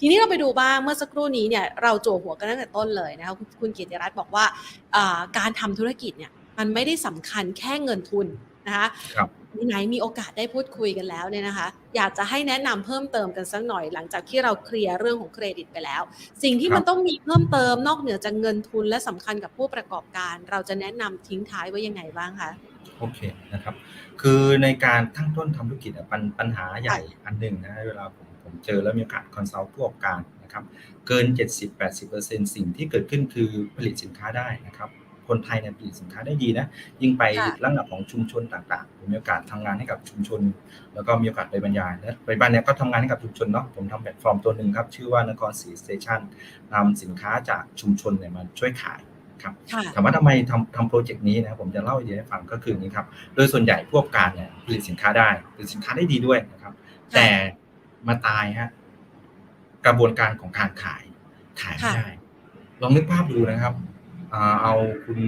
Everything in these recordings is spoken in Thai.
ทีนี้เราไปดูบ้างเมื่อสักครู่นี้เนี่ยเราโจหัวกันตั้งแต่ต้นเลยนะคะคุณคุณกิติรัตน์บอกว่าอ่าการทำธุรกิจเนี่ยมันไม่ได้สำคัญแค่เงินทุนนะคะครับไหนๆมีโอกาสได้พูดคุยกันแล้วเนี่ยนะคะ อยากจะให้แนะนำเพิ่มเติมกันสักหน่อยหลังจากที่เราเคลียร์เรื่องของเครดิตไปแล้ว สิ่งที่ครับมันต้องมีเพิ่มเติมนอกเหนือจากเงินทุนและสำคัญกับผู้ประกอบการ เราจะแนะนำทิ้งท้ายไว้ยังไงบ้างคะโอเคนะครับ คือในการตั้งต้นทำธุรกิจอะปัญปัญหาใหญ่อันหนึ่งนะเวลาผม ผมเจอแล้วมีโอกาสคอนซัลท์ผู้ประกอบการนะครับเกิน 70-80%สิ่งที่เกิดขึ้นคือผลิตสินค้าได้นะครับคนไทยเนี่ยผลิตสินค้าได้ดีนะยิ่งไปค่ะลักษณะของชุมชนต่างๆ ผมมีโอกาสทำงานให้กับชุมชน แล้วก็มีโอกาสไปบรรยายและไปบรรยายก็ทำงานให้กับชุมชนเนาะผมทำแพลตฟอร์มตัวหนึ่งครับ ชื่อว่านครศรีสเตชันนำสินค้าจากชุมชนเนี่ยมาช่วยขายครับค่ะถามว่าทำไมทำทำโปรเจกต์นี้นะครับผมจะเล่าให้ฟังก็คืออย่างนี้ครับ โดยส่วนใหญ่พวกการเนี่ยผลิตสินค้าได้ผลิตสินค้าได้ดีด้วยนะครับ แต่ มาตายฮะกระบวนการของการขายขายไม่ได้ ลองนึกภาพดูนะครับอ่าเอาคุณ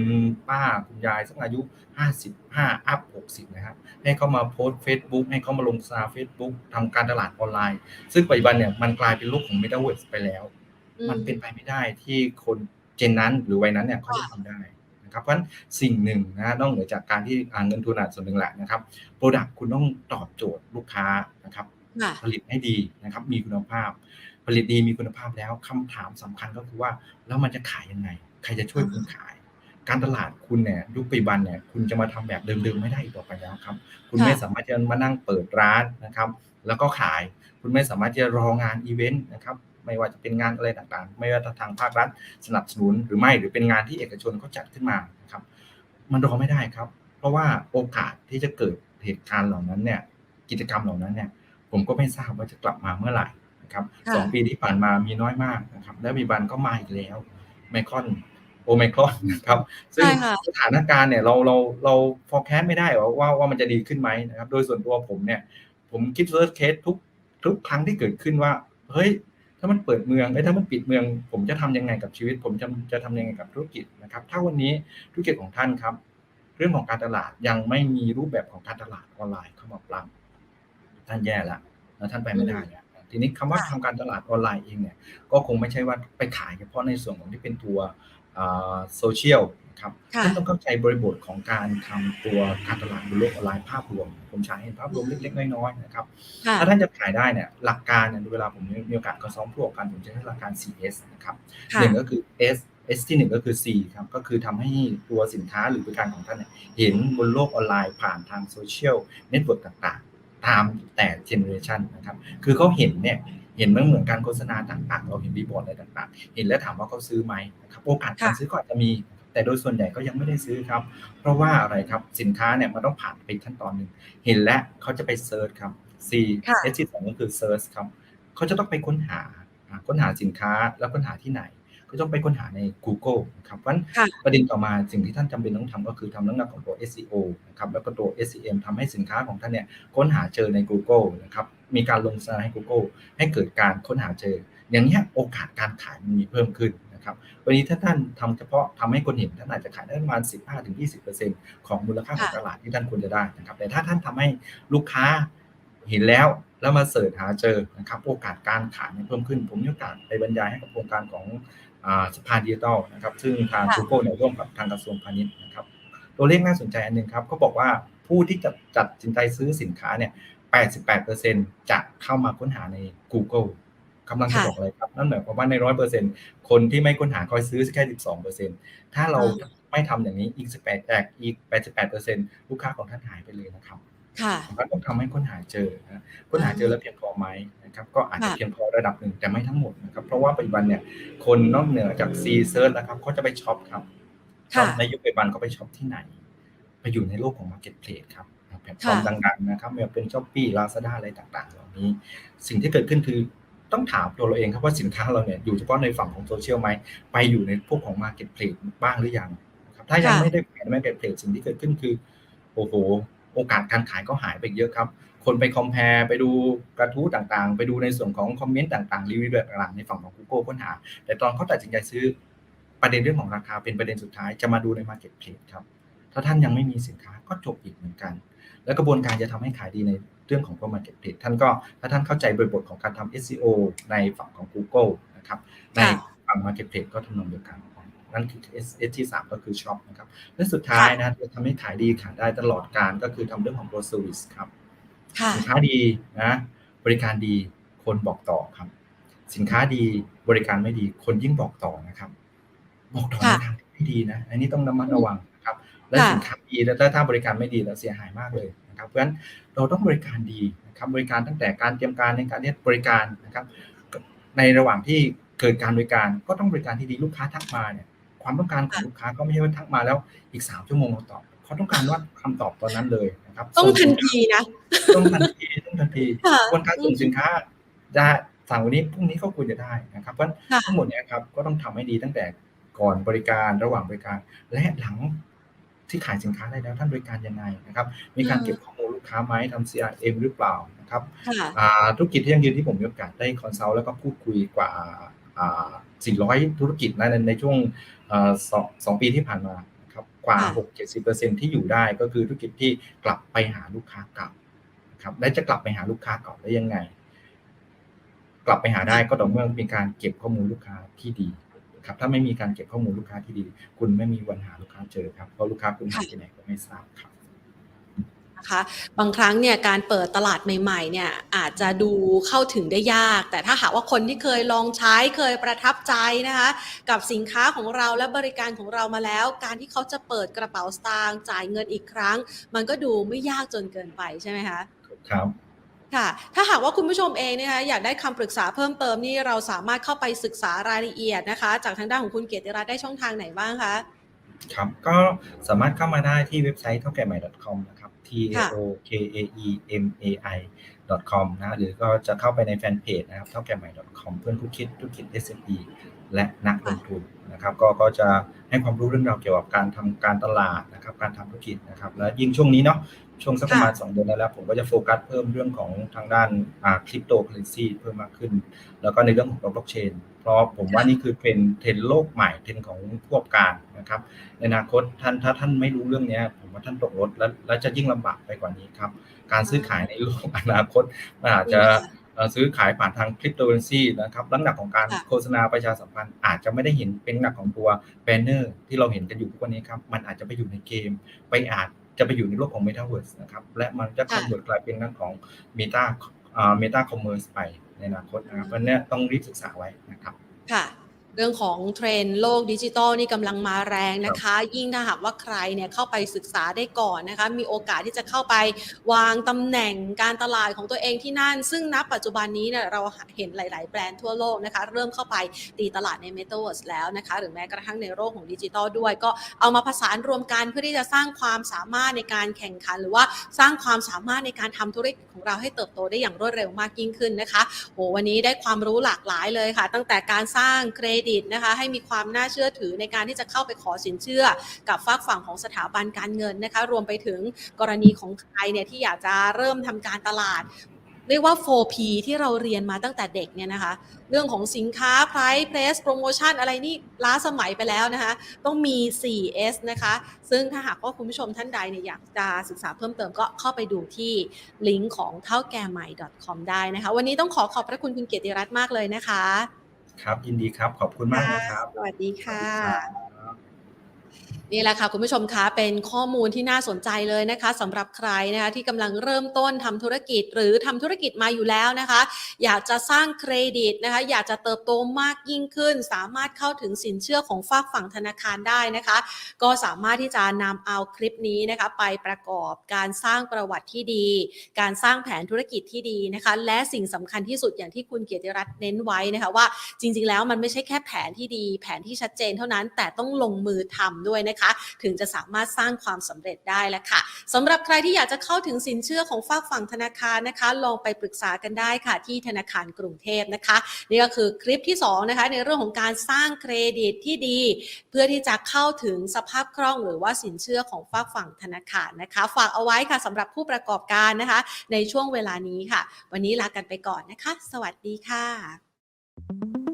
ป้าคุณยายสักอายุห้าสิบห้าอัพหกสิบนะครับ ให้เขามาโพสต์ Facebook ให้เขามาลงซาเฟซบุ๊กทำการตลาดออนไลน์ ซึ่งปัจจุบันเนี่ยมันกลายเป็นโลกของ m e t a เวิร์สไปแล้วอืมมันเป็นไปไม่ได้ที่คนเจนนั้นหรือวัยนั้นเนี่ยเขาจะทำได้นะครับเพราะฉะนั้นสิ่งหนึ่งนะนอกเหนือจากการที่อ่าเงินทุนอาจส่วนหนึ่งแหละนะครับโปรดักต์คุณต้องตอบโจทย์ลูกค้านะครับค่ะ ผลิตให้ดีนะครับ มีคุณภาพ ผลิตดีมีคุณภาพแล้วคำถามสำคัญก็คือว่าแล้วมันจะขายยังไง ใครจะช่วยคุณขาย การตลาดคุณเนี่ยยุคปัจจุบันเนี่ยคุณจะมาทำแบบเดิมๆไม่ได้อีกต่อไปแล้วครับ คุณค่ะไม่สามารถจะมานั่งเปิดร้านนะครับ แล้วก็ขาย คุณไม่สามารถจะรองานอีเวนต์นะครับไม่ว่าจะเป็นงานอะไรต่างๆ ไม่ว่าจะทางภาครัฐสนับสนุนหรือไม่หรือเป็นงานที่เอกชนเขาจัดขึ้นมานะครับ มันรอไม่ได้ครับ เพราะว่าโอกาสที่จะเกิดเหตุการณ์เหล่านั้นเนี่ย กิจกรรมเหล่านั้นเนี่ย ผมก็ไม่ทราบว่าจะกลับมาเมื่อไหร่นะครับค่ะสองปีที่ผ่านมามีน้อยมากนะครับ และมีบันก็มาอีกแล้วไมครอนโอไมครอนนะครับ ซึ่งใช่ค่ะสถานการณ์เนี่ยเราเราเรา forecast ไม่ได้ว่าว่าว่ามันจะดีขึ้นไหมนะครับ โดยส่วนตัวผมเนี่ย ผมคิด worst case ทุกทุกครั้งที่เกิดขึ้นว่า เฮ้ย ถ้ามันเปิดเมืองไอ้ยถ้ามันปิดเมือง ผมจะทำยังไงกับชีวิต ผมจะจะทำยังไงกับธุรกิจนะครับ ถ้าวันนี้ธุรกิจของท่านครับ เรื่องของการตลาดยังไม่มีรูปแบบของการตลาดออนไลน์เข้ามาปรับท่านแย่ละ แล้วท่านไปไม่ได้เนี่ยทีนี้คำว่าค่ะทำการตลาดออนไลน์เองเนี่ยก็คงไม่ใช่ว่าไปขายเฉพาะในส่วนของที่เป็นตัวโซเชียลนะครับค่ะท่านต้องเข้าใจบริบทของการทำตัวการตลาดบนโลกออนไลน์ภาพรวม ผมใช้เห็นภาพรวมเล็กๆน้อยๆนะครับค่ะถ้าท่านจะขายได้เนี่ยหลักการเนี่ยเวลาผมมีโอกาสก็ซ้อมผู้ประกอบการผมจะใช้หลักการ CS นะครับค่ะหนึ่งก็คือ S S ที่หนึ่งก็คือ C ครับ ก็คือทำให้ตัวสินค้าหรือบริการของท่านเนี่ยเห็นบนโลกออนไลน์ผ่านทางโซเชียลเน็ตเวิร์กต่างๆ ตามแต่เจเนอเรชันนะครับ คือเขาเห็นเนี่ยเห็นมันเหมือนการโฆษณาต่างๆ เราเห็นบีบอร์ดอะไรต่างๆ เห็นแล้วถามว่าเขาซื้อไหมนะครับโอกาสการค่ะซื้อก็อาจจะมี แต่โดยส่วนใหญ่ก็ยังไม่ได้ซื้อครับ เพราะว่าอะไรครับสินค้าเนี่ยมันต้องผ่านไปอีกขั้นตอนหนึ่งเห็นแล้วเขาจะไปเซิร์ชครับ C ค่ะ S ที่สองก็คือ search ครับเขาจะต้องไปค้นหาอ่าค้นหาสินค้าแล้วค้นหาที่ไหน ก็ต้องไปค้นหาใน Google นะครับเพราะฉะนั้นค่ะประเด็นต่อมาสิ่งที่ท่านจำเป็นต้องทำก็คือทำเรื่องของตัว SEO นะครับแล้วก็ตัว SEM ทำให้สินค้าของท่านเนี่ยค้นหาเจอใน Google นะครับมีการลงโฆษณาให้ Google ให้เกิดการค้นหาเจอ อย่างนี้ยโอกาสการขายมันมีเพิ่มขึ้นนะครับวันนี้ถ้าท่านทำเฉพาะทำให้คนเห็นท่านอาจจะขายได้ประมาณ 15-20%ของมูลค่าของค่ะตลาดที่ท่านควรจะได้นะครับแต่ถ้าท่านทำให้ลูกค้าเห็นแล้วแล้วมาเสิร์ชหาเจอนะครับโอกาสการขายมันเพิ่มขึ้น ผมมีโอกาสไปบรรยายให้กับโครงการของ อ่าสภาดิจิทัลนะครับซึ่งทางค่ะ Google เนี่ยร่วมกับทางกระทรวงพาณิชย์นะครับตัวเลขน่าสนใจอันหนึ่งครับเขาบอกว่าผู้ที่จะจัดสินใจซื้อสินค้าเนี่ย 88%จะเข้ามาค้นหาใน Google กำลังจะค่ะบอกอะไรครับ นั่นหมายความว่าใน 100%คนที่ไม่ค้นหาก็ซื้อแค่ 12%ถ้าเราอ่าไม่ทำอย่างนี้อีก 18แอกอีก 88%ลูกค้าของท่านหายไปเลยนะครับ ค่ะก็ต้องทำให้ค้นหาเจอนะค้นหาเจอแล้วเพียงพอไหมนะครับ ก็อาจจะค่ะเพียงพอระดับหนึ่งแต่ไม่ทั้งหมดนะครับ เพราะว่าปัจจุบันเนี่ยคนนอกเหนือจาก C Search นะครับเขาจะไปช็อปครับช็อปค่ะในยุคปัจจุบันเขาไปช็อปที่ไหน ไปอยู่ในโลกของ Marketplace ครับแพลตฟอร์มค่ะดังๆนะครับไม่ว่าเป็น Shopee Lazada อะไรต่างๆ เหล่านี้ สิ่งที่เกิดขึ้นคือต้องถามตัวเราเองครับว่าสินค้าเราเนี่ยอยู่เฉพาะในฝั่งของโซเชียลไหมไปอยู่ในพวกของ Marketplace บ้างหรือยังนะครับถ้ายังค่ะไม่ได้ไปใน Marketplace สิ่งที่เกิดขึ้นคือโอ้โห โอกาสการขายก็หายไปเยอะครับ คนไปคอม p a r e ไปดูกระทู้ต่างๆ ไปดูในส่วนของคอมเมนต์ต่างๆ รีวิวต่างๆ ในฝั่งของ Google ค้นหา แต่ตอนเขาตัดสินใจซื้อประเด็นเรื่องของราคาเป็นประเด็นสุดท้ายจะมาดูใน Marketplace ครับ ถ้าท่านยังไม่มีสินค้าก็จบอีกเหมือนกัน และกระบวนการจะทำให้ขายดีในเรื่องของ Marketplace ท่านก็ถ้าท่านเข้าใจบริบทของการทำ SEO ในฝั่งของ Google นะครับในฝั่ง Marketplace ก็ทำนองเดียวกัน นั่นคือ S S ที่ 3 ก็คือ Shop นะครับและสุดท้ายนะจะทำให้ขายดีขายได้ตลอดการก็คือทำเรื่องของ Pro Service ครับค่ะสินค้าดีนะบริการดีคนบอกต่อครับ สินค้าดีบริการไม่ดี คนยิ่งบอกต่อนะครับ บอกต่อในค่ะทางที่ไม่ดีนะ อันนี้ต้องระมัดระวังนะครับ และค่ะสินค้าดีแล้วถ้าถ้าบริการไม่ดีแล้วเสียหายมากเลยนะครับ เพราะฉะนั้นเราต้องบริการดีนะครับ บริการตั้งแต่การเตรียมการในการเรียกบริการนะครับ ในระหว่างที่เกิดการบริการก็ต้องบริการที่ดีลูกค้าทักมาเนี่ย ความต้องการของลูกค้าก็ไม่ใช่ว่าทักมาแล้วอีกสามชั่วโมงเราตอบเขาต้องการว่าคำตอบตอนนั้นเลยนะครับ ต้องส่ทันสิค้าทีนะต้องทันทีต้องทันทีค่ะกระบวนการส่งสินค้าได้สั่งวันนี้พรุ่งนี้ก็ควรจะได้นะครับเพราะฉะนั้นค่ะทั้งหมดเนี้ยครับก็ต้องทำให้ดีตั้งแต่ก่อนบริการระหว่างบริการ และหลังที่ขายสินค้าได้แล้วท่านบริการยังไงนะครับ มีการอืมเก็บข้อมูลลูกค้าไหมทำ CRM หรือเปล่านะครับค่ะอ่าธุรกิจที่ยังยืนที่ผมมีโอกาสได้คอนซัลท์แล้วก็พูดคุยกว่าอ่า 400 ธุรกิจนะในในช่วงอ่าสองสองปีที่ผ่านมานะครับกว่าค่ะ6-70%ที่อยู่ได้ก็คือธุรกิจที่กลับไปหาลูกค้าเก่านะครับและจะกลับไปหาลูกค้าเก่าได้ยังไง กลับไปหาได้ก็ต่อเมื่อมีการเก็บข้อมูลลูกค้าที่ดีครับถ้าไม่มีการเก็บข้อมูลลูกค้าที่ดี คุณไม่มีวันหาลูกค้าเจอครับเพราะลูกค้าคุณหายไปไหนก็ไม่ทราบครับ นะคะบางครั้งเนี่ยการเปิดตลาดใหม่ๆเนี่ยอาจจะดูเข้าถึงได้ยาก แต่ถ้าหากว่าคนที่เคยลองใช้เคยประทับใจนะคะกับสินค้าของเราและบริการของเรามาแล้ว การที่เขาจะเปิดกระเป๋าสตางค์จ่ายเงินอีกครั้ง มันก็ดูไม่ยากจนเกินไปใช่ไหมคะครับค่ะ ถ้าหากว่าคุณผู้ชมเองเนยนะคะอยากได้คำปรึกษาเพิ่มเติมนี่เราสามารถเข้าไปศึกษารายละเอียดนะคะ จากทางด้านของคุณเกียรติรัตน์ได้ช่องทางไหนบ้างคะ ครับ ก็สามารถเข้ามาได้ที่เว็บไซต์เท่าแก่ใหม่ .com นะครับ t ค่ะ o k a e m a i .com นะหรือก็จะเข้าไปในแฟนเพจนะครับเท่าแก่ใหม่ .com เพื่อนผู้คิดธุรกิจ SME และนักลงทุนนะครับก็ก็จะให้ความรู้เรื่องราวเกี่ยวกับการทำการตลาดนะครับการทำธุรกิจนะครับและยิ่งช่วงนี้เนาะ ช่วงสักประมาณ2เดือนแล้ว ผมก็จะโฟกัสเพิ่มเรื่องของทางด้านคริปโตเคอเรนซีเพิ่มมากขึ้น แล้วก็ในเรื่องของบล็อกเชนเพราะผมว่านี่คือเป็นเทรนด์โลกใหม่เทรนด์ของผู้ประกอบการนะครับ ในอนาคตท่านถ้าท่านไม่รู้เรื่องเนี้ยผมว่าท่านตกรถแล้วแล้วจะยิ่งลำบากไปกว่านี้ครับ การซื้อขายในโลกอนาคตมันอาจจะเอ่อซื้อขายผ่านทางคริปโตเคอเรนซีนะครับลักษณะของการค่ะโฆษณาประชาสัมพันธ์อาจจะไม่ได้เห็นเป็นหนักของตัวแบนเนอร์ที่เราเห็นกันอยู่ทุกวันนี้ครับ มันอาจจะไปอยู่ในเกม ไปอาจ จะไปอยู่ในโลกของ Metaverse นะครับ และมันจะค่ะคอนเวิร์ตกลายเป็นเรื่องของ Meta อ่า Meta Commerce ไปในอนาคตนะครับเพราะฉะนั้นต้องรีบศึกษาไว้นะครับ ค่ะ เรื่องของเทรนด์โลกดิจิทัลนี่กำลังมาแรงนะคะ ยิ่งถ้าหากว่าใครเนี่ยเข้าไปศึกษาได้ก่อนนะคะ มีโอกาสที่จะเข้าไปวางตำแหน่งการตลาดของตัวเองที่นั่น ซึ่งณปัจจุบันนี้เนี่ยเราเห็นหลาย ๆ แบรนด์ทั่วโลกนะคะ เริ่มเข้าไปตีตลาดใน m e t a เวิร์สแล้วนะคะ หรือแม้กระทั่งในโลกของดิจิทัลด้วย ก็เอามาผสานรวมกันเพื่อที่จะสร้างความสามารถในการแข่งขัน หรือว่าสร้างความสามารถในการทำธุรกิจของเราให้เติบโตได้อย่างรวดเร็วมากยิ่งขึ้นนะคะโหวันนี้ได้ความรู้หลากหลายเลยค่ะ ตั้งแต่การสร้างเครดิตนะคะให้มีความน่าเชื่อถือในการที่จะเข้าไปขอสินเชื่อ กับฝากฝั่งของสถาบันการเงินนะคะรวมไปถึงกรณีของใครเนี่ยที่อยากจะเริ่มทำการตลาดเรียกว่า 4P ที่เราเรียนมาตั้งแต่เด็กเนี่ยนะคะ เรื่องของสินค้า price place promotion อะไรนี่ล้าสมัยไปแล้วนะคะ ต้องมี 4S นะคะ ซึ่งถ้าหากว่าคุณผู้ชมท่านใดเนี่ยอยากจะศึกษาเพิ่มเติมก็เข้าไปดูที่ลิงก์ของเท่าแก่ใหม่ .com ได้นะคะ วันนี้ต้องขอขอบพระคุณคุณเกียรติรัตน์มากเลยนะคะ ครับยินดีครับ ขอบคุณมากนะครับ สวัสดีค่ะครับ นี่แหละค่ะคุณผู้ชมคะเป็นข้อมูลที่น่าสนใจเลยนะคะสำหรับใครนะคะที่กำลังเริ่มต้นทำธุรกิจ หรือทำธุรกิจมาอยู่แล้วนะคะ อยากจะสร้างเครดิตนะคะ อยากจะเติบโตมากยิ่งขึ้น สามารถเข้าถึงสินเชื่อของฝากฝั่งธนาคารได้นะคะ ก็สามารถที่จะนำเอาคลิปนี้นะคะ ไปประกอบการสร้างประวัติที่ดี การสร้างแผนธุรกิจที่ดีนะคะ และสิ่งสำคัญที่สุดอย่างที่คุณเกียรติรัตน์เน้นไว้นะคะว่าจริง ๆ แล้วมันไม่ใช่แค่แผนที่ดี แผนที่ชัดเจนเท่านั้นแต่ต้องลงมือทำด้วยนะคะถึงจะสามารถสร้างความสำเร็จได้แล้วค่ะสำหรับใครที่อยากจะเข้าถึงสินเชื่อของฝากฝั่งธนาคารนะคะ ลองไปปรึกษากันได้ค่ะ ที่ธนาคารกรุงเทพนะคะ นี่ก็คือคลิปที่สองนะคะในเรื่องของการสร้างเครดิตที่ดี เพื่อที่จะเข้าถึงสภาพคล่อง หรือว่าสินเชื่อของฝากฝั่งธนาคารนะคะ ฝากเอาไว้ค่ะสำหรับผู้ประกอบการนะคะ ในช่วงเวลานี้ค่ะ วันนี้ลากันไปก่อนนะคะ สวัสดีค่ะ